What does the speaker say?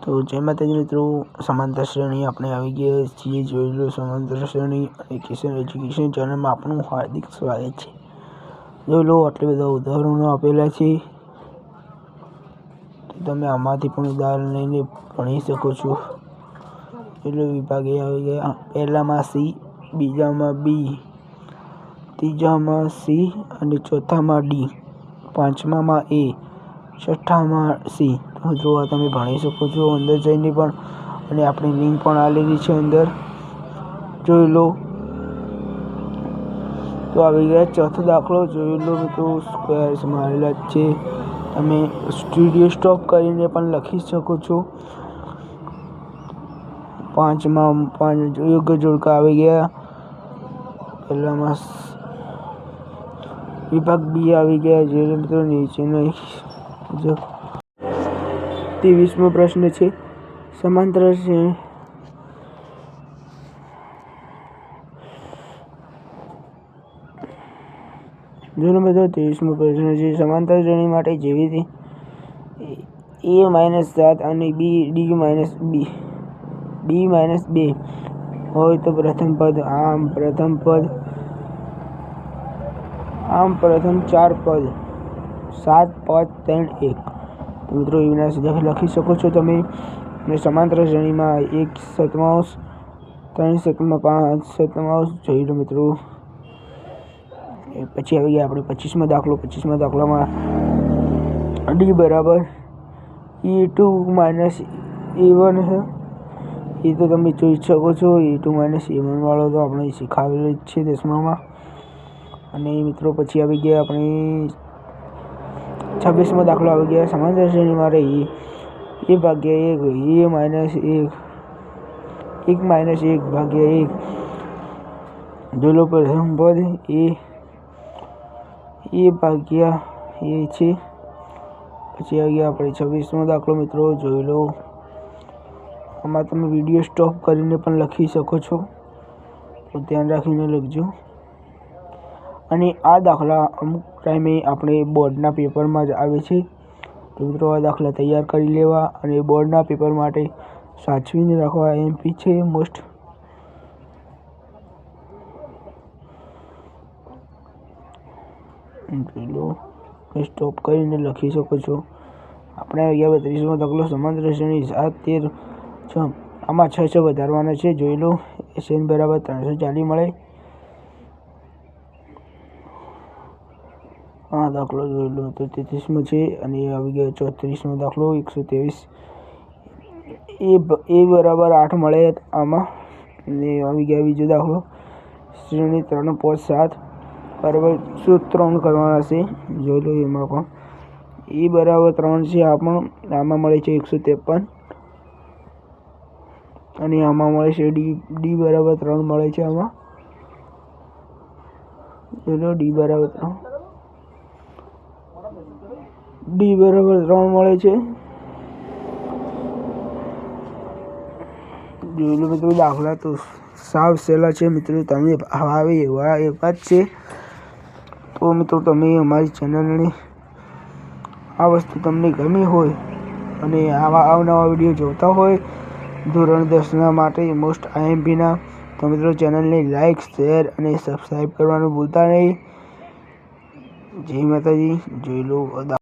તો જય માતાજી મિત્રો સમાંતર શ્રેણી આપણે આવી ગયા છીએ, જોઈ લો સમાંતર શ્રેણી અને કિશન એજ્યુકેશન ચેનલમાં આપણું હાર્દિક સ્વાગત છે. જોઈ લો આટલા બધા ઉદાહરણો આપેલા છે. તો તમે આમાંથી પણ ઉદાહરણ લઈને ભણી શકો છો. એટલે વિભાગે આવી ગયા. પહેલામાં સી, બીજામાં બી, ત્રીજામાં સી અને ચોથામાં ડી, પાંચમામાં એ, છઠ્ઠામાં સી. તો જો આ તમે ભણી શકો છો, અંદર જઈને પણ. અને આપણી લિંક પણ આલેલી છે અંદર. જોઈ લો. તો આવી ગયા ચોથો દાખલો, જોઈ લો મિત્રો સ્ક્વેર્સ મારેલા છે. તમે સ્ટુડિયો સ્ટોપ કરીને પણ લખી શકો છો. પાંચમાં પાંચ યોગ્ય જોડકા આવી ગયા. પહેલામાં વિભાગ બી આવી ગયા. જે મિત્રો નીચેનો ત્રેવીસમો પ્રશ્ન છે. સમાંતર છે. જોનો મિત્રો ત્રેવીસમો પ્રશ્ન છે. સમાંતર શ્રેણી માટે જેવી રીતે એ માઇનસ સાત અને B, D minus B B minus બે હોય તો પ્રથમ પદ આમ, પ્રથમ પદ આમ, પ્રથમ ચાર પદ સાત, પાંચ, ત્રણ, એક. તો મિત્રો એવી રીતે લખી શકો છો તમે. સમાંતર શ્રેણીમાં એક સતમાંશ ત્રણ સતમાં પાંચ સતમાંશ જોઈ લો મિત્રો. પછી આવી ગયા આપણે પચીસમાં દાખલો. પચીસમાં દાખલામાં ડી બરાબર E two minus A one છે. એ તો તમે જોઈ શકો છો. એ ટુ માઇનસ એ વનવાળો તો આપણે શીખાવેલો જ છે દસમામાં. અને મિત્રો, પછી આવી ગયા આપણે છવ્વીસમાં દાખલો આવી ગયા. સમાંતર શ્રેણીમાં રહી એ ભાગ્યા એક એ માઇનસ એક એક માઇનસ એક ભાગ્યા એક. જોલો પ્રથમ પદ એ એ ભાગ્યા એ છે. પછી આવી ગયા આપણે છવ્વીસમો દાખલો મિત્રો, જોઈ લો. આમાં તમે વીડિયો સ્ટોપ કરીને પણ લખી શકો છો. તો ધ્યાન રાખીને લખજો. અને આ દાખલા અમુક ટાઈમે આપણે બોર્ડના પેપરમાં જ આવે છે. તો મિત્રો, આ દાખલા તૈયાર કરી લેવા અને બોર્ડના પેપર માટે સાચવીને રાખવા એમપી છે મોસ્ટ જોઈ લો. સ્ટોપ કરીને લખી શકો છો. આપણે અગિયાર બત્રીસમો દાખલો સમાંતર શ્રેણી સાત, તેર, છ, આમાં છ છ વધારવાના છે. જોઈ લો. એસએન બરાબર ત્રણસો ચાલીસ મળે. આ દાખલો જોયેલો હતો. તો છે અને આવી ગયો ચોત્રીસમો દાખલો, એકસો ત્રેવીસ. એ એ બરાબર આઠ મળે આમાં. અને આવી ગયા બીજો દાખલો. શ્રેણી ત્રણ, પાંચ, સાત. બરાબર શું ત્રણ કરવાના છે? જોઈ લો એમાં પણ. એ બરાબર ત્રણ છે, આ પણ. આમાં મળે છે એકસો ત્રેપન. અને આમાં મળે છે ડી ડી બરાબર ત્રણ મળે છે આમાં. જોઈ લો ડી બરાબર ત્રણ. ડી બરાબર ત્રણ મળે છે. જોઈ લો મિત્રો, દાખલા તો સાવ સહેલા છે મિત્રો, તમે આવે એવા એવા જ છે. તો મિત્રો, તમે અમારી ચેનલને આ વસ્તુ તમને ગમી હોય અને આવા અવનવા વીડિયો જોતા હોય, ધોરણ દસના માટે મોસ્ટ આઈએમપીના તો મિત્રો, ચેનલને લાઇક શેર અને સબસ્ક્રાઈબ કરવાનું ભૂલતા નહીં. જય માતાજી, જોઈ લો